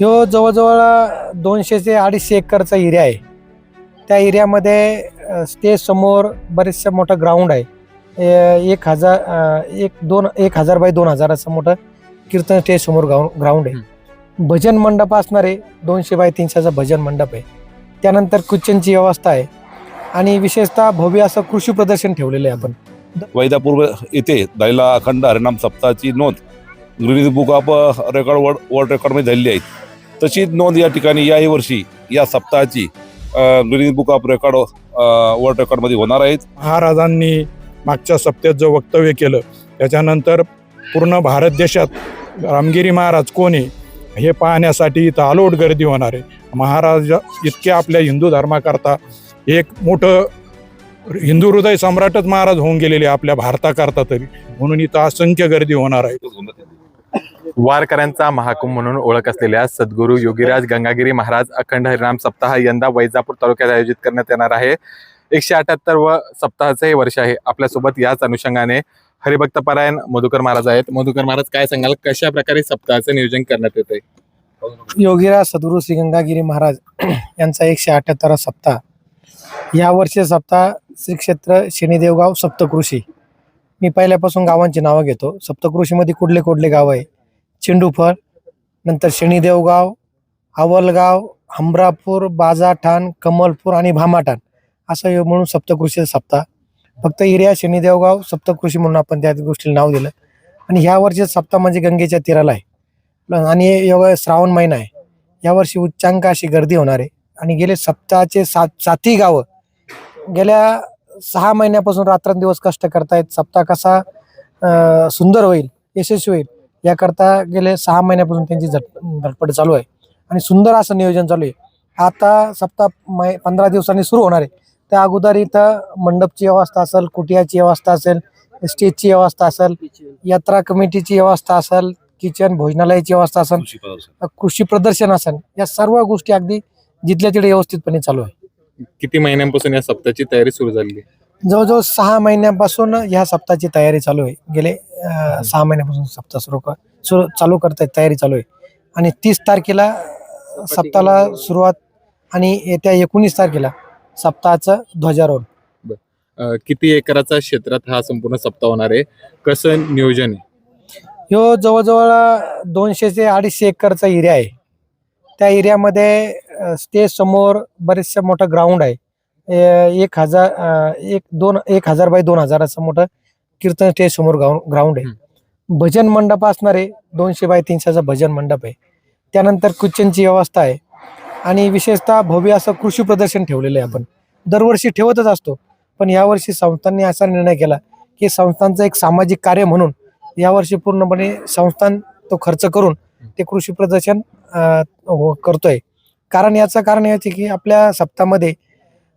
ह्यो जवळजवळ दोनशे ते अडीचशे एकरचा एरिया आहे. त्या एरियामध्ये स्टेज समोर बरेचसं मोठं ग्राउंड आहे. एक हजार एक दोन एक हजार बाय दोन हजाराचं मोठं कीर्तन स्टेज समोर ग्राउंड ग्राउंड आहे. भजन मंडप असणार आहे दोनशे बाय तीनशेचा भजन मंडप आहे. त्यानंतर किचनची व्यवस्था आहे. आणि विशेषतः भव्य असं कृषी प्रदर्शन ठेवलेलं आहे आपण. वैदापूर येथे दैला अखंड हरिणाम सप्ताहाची नोंद. Guinness book of record world world रेकॉर्डमध्ये झालेली आहे तशीच नोंद या ठिकाणी याही वर्षी या सप्ताहाची Guinness book of record world रेकॉर्डमध्ये होणार आहेत. महाराजांनी मागच्या सप्त्यात जो वक्तव्य केलं त्याच्यानंतर पूर्ण भारत देशात रामगिरी महाराज कोण आहे हे पाहण्यासाठी इथं आलोट गर्दी होणार आहे. महाराज इतके आपल्या हिंदू धर्माकरता एक मोठं हिंदू हृदय सम्राटच महाराज होऊन गेलेले आपल्या भारताकरता तरी. म्हणून इथं असंख्य गर्दी होणार आहे. वारकऱ्यांचा महाकुंभ म्हणून ओळख असलेल्या सद्गुरू योगीराज गंगागिरी महाराज अखंड हरिनाम सप्ताह यंदा वैजापूर तालुक्यात आयोजित करण्यात येणार आहे. एकशे अठ्याहत्तर व सप्ताहाचे हे वर्ष आहे. आपल्यासोबत याच अनुषंगाने हरिभक्त परायण मधुकर महाराज आहेत. मधुकर महाराज काय सांगाल? कशा प्रकारे सप्ताहाचं नियोजन करण्यात येत आहे योगीराज सद्गुरू श्री गंगागिरी महाराज यांचा एकशे अठ्याहत्तरा सप्ताह. या वर्षी सप्ताह श्री क्षेत्र शनिदेवगाव सप्तकृषी. मी पहिल्यापासून गावांची नावं घेतो. सप्तकृषीमध्ये कुठले कुठले गाव आहे? चेंडूफळ नंतर शनिदेवगाव आवलगाव हमरापूर बाजाठाण कमलपूर आणि भामाठाण असं म्हणून सप्तकृषी सप्ताह. फक्त एरिया शनिदेवगाव सप्तकृषी म्हणून आपण त्या गोष्टीला नाव दिलं. आणि ह्या वर्षी सप्ताह म्हणजे गंगेच्या तीराला आहे. आणि योग श्रावण महिना आहे. यावर्षी उच्चांक अशी गर्दी होणार आहे. आणि गेले सप्ताहाचे सात सातही गावं गेल्या सहा महिन्यापासून रात्रंदिवस कष्ट करतायत. सप्ताह कसा सुंदर होईल यशस्वी होईल याकरता गेले सहा महिन्यापासून त्यांची झट धडपड चालू आहे. आणि सुंदर असं नियोजन चालू आहे. आता सप्ताह मै पंधरा दिवसांनी सुरू होणार आहे. त्या अगोदर इथं मंडपची व्यवस्था असेल कुटियाची व्यवस्था असेल स्टेजची व्यवस्था असेल यात्रा कमिटीची व्यवस्था असेल किचन भोजनालयाची व्यवस्था असेल कृषी प्रदर्शन. असेल या सर्व गोष्टी अगदी जिथल्या तिथे व्यवस्थितपणे चालू आहे. किती महिन्यांपासून या सप्ताहाची तयारी सुरू झाली आहे? जवळजवळ सहा महिन्यापासून ह्या सप्ताहाची तयारी चालू आहे. गेले सहा महिन्यापासून सप्ताह सुरू कर सुरू चालू करतायत तयारी चालू आहे. आणि तीस तारखेला सप्ताहाला सुरुवात आणि येत्या एकोणीस तारखेला सप्ताहाचं ध्वजारोहण. किती एकराचा क्षेत्रात हा संपूर्ण सप्ताह होणार आहे? कसं नियोजन आहे? ह्यो जवळजवळ दोनशे ते अडीचशे एकरचा एरिया आहे. त्या एरियामध्ये स्टेज समोर बरेचसं मोठं ग्राउंड आहे. एक हजार एक दोन एक हजार बाय दोन हजाराचं मोठं कीर्तन स्टेज समोर ग्राउंड ग्राउंड आहे. भजन मंडप असणार दोनशे बाय तीनशेचा भजन मंडप आहे. त्यानंतर किचनची व्यवस्था आहे. आणि विशेषतः भव्य असं कृषी प्रदर्शन ठेवलेलं आहे आपण. दरवर्षी ठेवतच असतो. पण यावर्षी संस्थांनी असा निर्णय केला की संस्थांचं एक सामाजिक कार्य म्हणून यावर्षी पूर्णपणे संस्थान तो खर्च करून ते कृषी प्रदर्शन हो- करतोय. कारण याचं कारण याचे की आपल्या सप्ताहामध्ये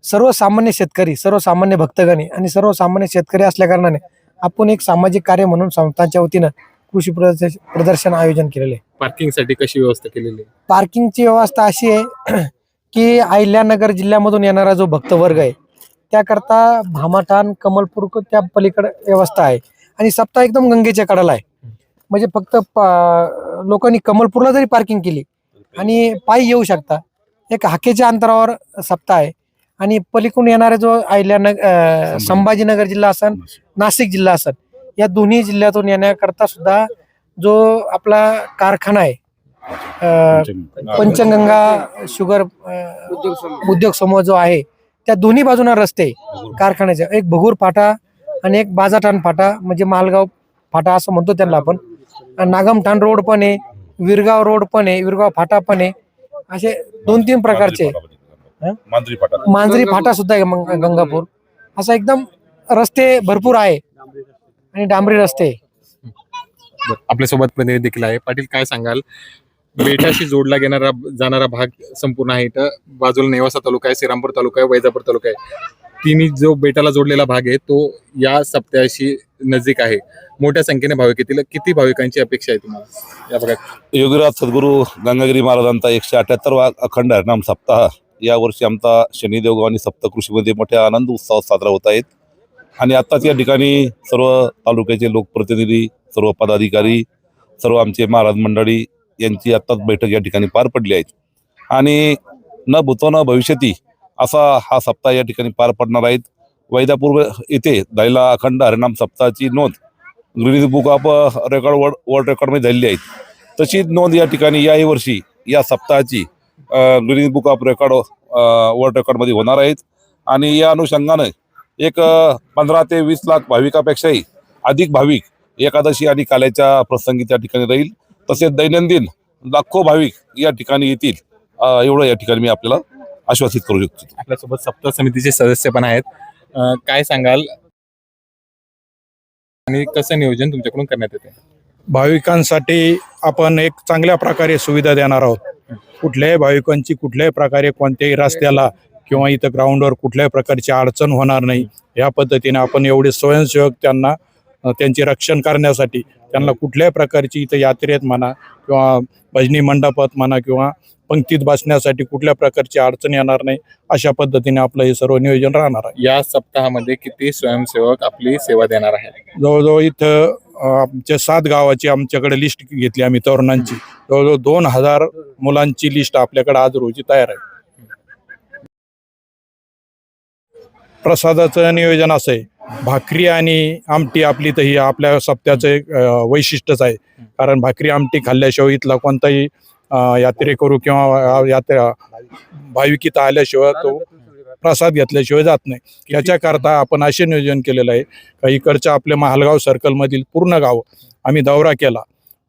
सर्वसामान्य शेतकरी सर्वसामान्य भक्तगणी आणि सर्वसामान्य शेतकरी असल्या कारणाने आपण एक सामाजिक कार्य म्हणून संस्थांच्या वतीनं कृषी प्रदर्शन प्रदर्शन आयोजन केलेले. आहे पार्किंगसाठी कशी व्यवस्था केलेली? आहे पार्किंगची व्यवस्था अशी आहे की अहिल्यानगर जिल्ह्यामधून येणारा जो भक्तवर्ग आहे त्याकरता भामाठाण कमलपूर त्या पलीकडे व्यवस्था आहे. आणि सप्ताह एकदम गंगेच्या कडाला आहे. म्हणजे फक्त लोकांनी कमलपूरला जरी पार्किंग केली आणि पायी येऊ शकता एक हाकेच्या अंतरावर सप्ताह आहे. आणि पलीकडून येणारा जो अं, संभाजीनगर जिल्हा असन नाशिक. जिल्हा असन या दोन्ही जिल्ह्यातून येण्याकरता सुद्धा जो आपला कारखाना आहे पंचगंगा. शुगर उद्योग समूह. जो आहे त्या दोन्ही बाजूना रस्ते कारखान्याचे. एक भगूर फाटा आणि एक बाजाठाण फाटा म्हणजे मालगाव फाटा असं म्हणतो त्यांना आपण. नागमठाण रोड पण आहे विरगाव रोड पण आहे विरगाव फाटा पण आहे असे दोन तीन प्रकारचे? मांजरी फाटा. मांजरी फाटा सुद्धा आहे मंग- गंगापूर. असं एकदम रस्ते भरपूर आहे. आणि डांबरी रस्ते. आहे. आपल्यासोबत प्रतिनिधी देखील आहे. पाटील काय सांगाल? बेटाशी जोडला गेणारा जाणारा भाग संपूर्ण आहे इथं. बाजूला नेवासा तालुका आहे श्रीरामपूर तालुका आहे वैजापूर तालुका आहे. तिन्ही जो बेटाला जोडलेला भाग आहे तो या सप्त्याशी नजीक आहे. मोठ्या संख्येने भाविक येतील. किती भाविकांची अपेक्षा आहे तुम्हाला? या भागात. योगीराज सद्गुरू गंगागिरी महाराजांचा एकशे अठ्याहत्तरवा अखंड हरिनाम सप्ताह. यावर्षी आमचा शनिदेवगाव आणि सप्तकृषीमध्ये मोठ्या आनंद उत्सव साजरा होत आहेत. आणि आत्ताच या ठिकाणी सर्व तालुक्याचे लोकप्रतिनिधी सर्व पदाधिकारी सर्व आमचे महाराज मंडळी यांची आत्ताच बैठक या ठिकाणी पार पडली आहे. आणि न भूतो न भविष्यती असा हा सप्ताह या ठिकाणी पार पडणार आहेत वैदापूर येथे दैला अखंड हरिनाम सप्ताहाची नोंद Guinness book of record world world रेकॉर्डमध्ये झालेली आहे. तशीच नोंद या ठिकाणी याही वर्षी या सप्ताहाची Guinness book of record world रेकॉर्डमध्ये होणार आहेत. आणि या अनुषंगानं एक पंधरा ते वीस लाख भाविकापेक्षाही अधिक भाविक एकादशी आणि काल्याच्या प्रसंगी त्या ठिकाणी राहील. तसेच दैनंदिन लाखो भाविक या ठिकाणी येतील. एवढं या ठिकाणी मी आपल्याला आश्वासित करू शकतो. आपल्यासोबत सप्ताह समितीचे सदस्य पण आहेत. अं, काय सांगाल? आणि कसं नियोजन तुमच्याकडून करण्यात येते भाविकांसाठी आपण एक चांगल्या प्रकारे सुविधा देणार आहोत. कुठल्याही भाविकांची कुठल्याही प्रकारे कोणत्याही रस्त्याला किंवा इथं ग्राउंडवर कुठल्याही प्रकारची अडचण होणार नाही. या पद्धतीने आपण एवढे स्वयंसेवक त्यांना त्यांचे रक्षण करण्यासाठी त्यांना कुठल्याही प्रकारची इथं यात्रेत म्हणा किंवा भजनी मंडपात म्हणा किंवा पंक्तीत बसण्यासाठी कुठल्या प्रकारची अडचण येणार नाही अशा पद्धतीने आपलं हे सर्व नियोजन राहणार आहे. या सप्ताहामध्ये किती स्वयंसेवक आपली सेवा देणार आहेत? जवळजवळ इथं आमच्या सात गावाची आमच्याकडे लिस्ट घेतली आम्ही तरुणांची. जवळजवळ दोन हजार मुलांची लिस्ट आपल्याकडे आज रोजी तयार आहे. प्रसादाचं नियोजन असं आहे. भाकरी आणि आमटी आपली तर ही आपल्या सप्त्याचं एक वैशिष्ट्यच आहे. कारण भाकरी आमटी खाल्ल्याशिवाय इथला कोणताही यात्रेकरू किंवा यात्रा भाविक आल्याशिवाय तो प्रसाद घेतल्याशिवाय जात नाही. याच्याकरता आपण असे नियोजन केलेलं आहे का इकडच्या आपल्या महालगाव सर्कलमधील पूर्ण गाव आम्ही दौरा केला.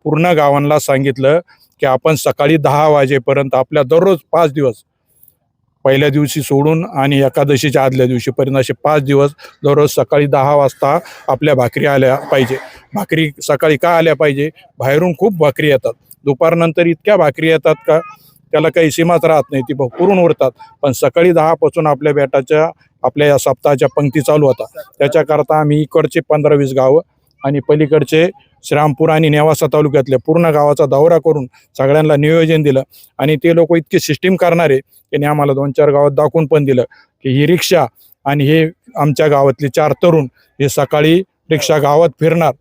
पूर्ण गावांना सांगितलं की आपण सकाळी दहा वाजेपर्यंत आपल्या दररोज पाच दिवस पहिल्या दिवशी सोडून आणि एकादशीच्या आदल्या दिवशीपर्यंत असे पाच दिवस दररोज सकाळी दहा वाजता आपल्या भाकरी आल्या पाहिजे. भाकरी सकाळी का आल्या पाहिजे? बाहेरून खूप भाकरी येतात. दुपारनंतर इतक्या भाकरी येतात का? त्याला काही सीमाच राहत नाही ती पुरून उरतात. पण सकाळी दहापासून आपल्या बेटाच्या आपल्या या सप्ताहाच्या पंक्ती चालू होतात त्याच्याकरता आम्ही इकडचे पंधरा वीस गावं आणि पलीकडचे श्रामपूर आणि नेवासा तालुक्यातल्या पूर्ण गावाचा दौरा करून सगळ्यांना नियोजन दिलं. आणि ते लोक इतके सिस्टीम करणारे त्यांनी आम्हाला दोन चार गावात दाखवून पण दिलं की ही रिक्षा आणि हे आमच्या गावातले चार तरुण हे सकाळी रिक्षा गावात फिरणार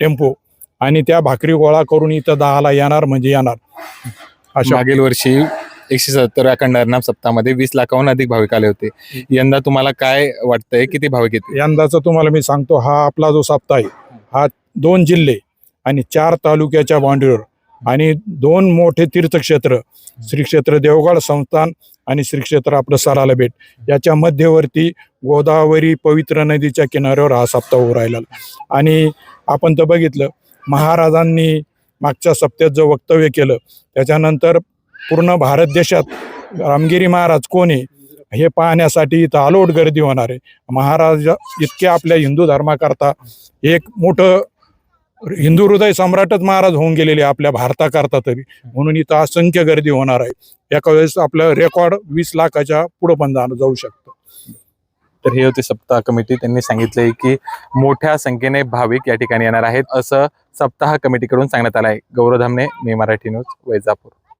टेम्पो. आणि त्या भाकरी गोळा करून इथं दहाला येणार म्हणजे येणार. मागील वर्षी एकशे सत्तर अखंड हरिनाम सप्ताहामध्ये वीस लाखाहून अधिक भाविक आले होते. यंदा तुम्हाला काय वाटतंय? किती भाविक येतील? यंदाचा तुम्हाला मी सांगतो हा आपला जो सप्ताह आहे हा दोन जिल्हे आणि चार तालुक्याच्या बाउंड्रीवर आणि दोन मोठे तीर्थक्षेत्र श्री क्षेत्र देवगड संस्थान आणि श्री क्षेत्र आपलं सराला बेट. याच्या मध्यवर्ती गोदावरी पवित्र नदीच्या किनाऱ्यावर हा सप्ताह उभा राहिला आणि आपण तर बघितलं महाराजांनी मागच्या सप्त्यात जो वक्तव्य केलं त्याच्यानंतर पूर्ण भारत देशात रामगिरी महाराज कोण आहे हे पाहण्यासाठी इथं आलोट गर्दी होणार आहे. महाराज इतके आपल्या हिंदू धर्माकरता एक मोठं हिंदू हृदय सम्राटच महाराज होऊन गेलेले आहे आपल्या भारताकरता तरी. म्हणून इथं असंख्य गर्दी होणार आहे. एका वेळेस आपलं रेकॉर्ड वीस लाखाच्या पुढं पण जाणं जाऊ शकतं. तर हे होते सप्ताह कमिटी. त्यांनी सांगितले की मोठ्या संख्येने भाविक या ठिकाणी येणार आहेत. असं सप्ताह कमिटीकडून सांगण्यात आलं आहे गौरधामने मी मराठी न्यूज वैजापूर.